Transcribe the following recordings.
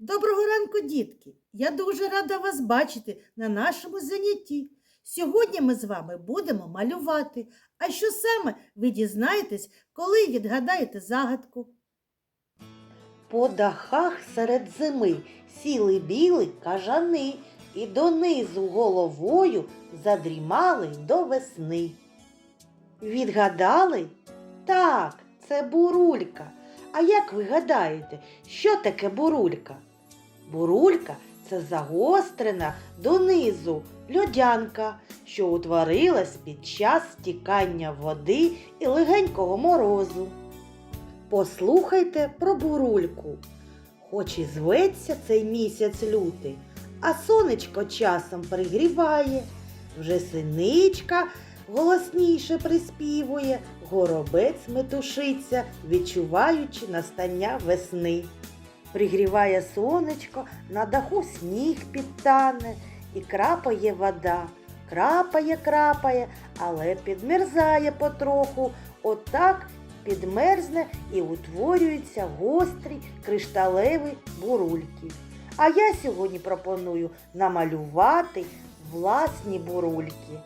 Доброго ранку, дітки! Я дуже рада вас бачити на нашому занятті. Сьогодні ми з вами будемо малювати. А що саме ви дізнаєтесь, коли відгадаєте загадку? По дахах серед зими сіли біли кажани і донизу головою задрімали до весни. Відгадали? Так, це бурулька. А як ви гадаєте, що таке бурулька? Бурулька це загострена донизу льодянка, що утворилась під час стікання води і легенького морозу. Послухайте про бурульку. Хоч і зветься цей місяць лютий, а сонечко часом пригріває, вже синичка голосніше приспівує, горобець метушиться, відчуваючи настання весни. Пригріває сонечко, на даху сніг підтане, і крапає вода. Крапає, крапає, але підмерзає потроху. Отак підмерзне і утворюються гострі кришталеві бурульки. А я сьогодні пропоную намалювати власні бурульки.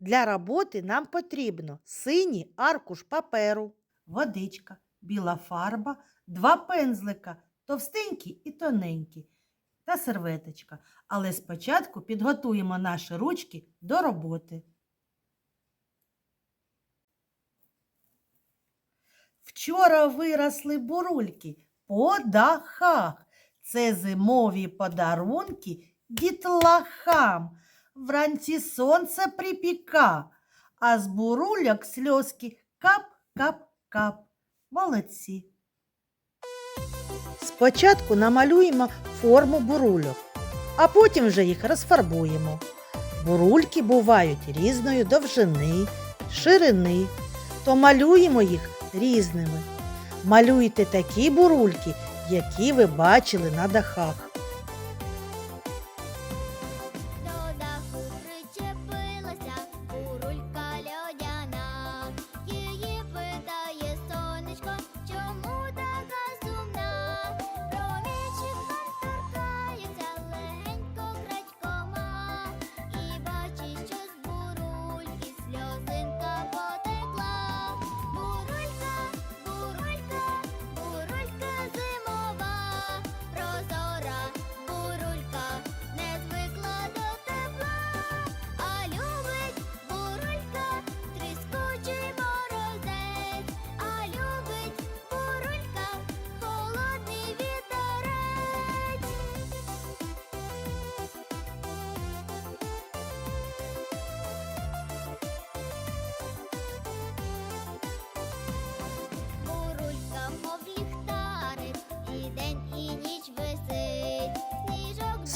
Для роботи нам потрібно синій аркуш паперу, водичка, біла фарба, два пензлика, товстенькі і тоненькі, та серветочка. Але спочатку підготуємо наші ручки до роботи. Вчора виросли бурульки по дахах. Це зимові подарунки дітлахам. Вранці сонце припіка, а з бурульок сльозки кап-кап-кап. Молодці. Спочатку намалюємо форму бурульок, а потім вже їх розфарбуємо. Бурульки бувають різної довжини, ширини, то малюємо їх різними. Малюйте такі бурульки, які ви бачили на дахах.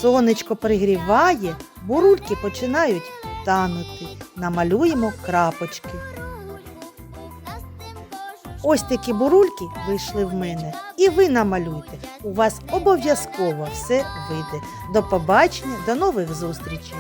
Сонечко пригріває, бурульки починають танути. Намалюємо крапочки. Ось такі бурульки вийшли в мене. І ви намалюйте. У вас обов'язково все вийде. До побачення, до нових зустрічей!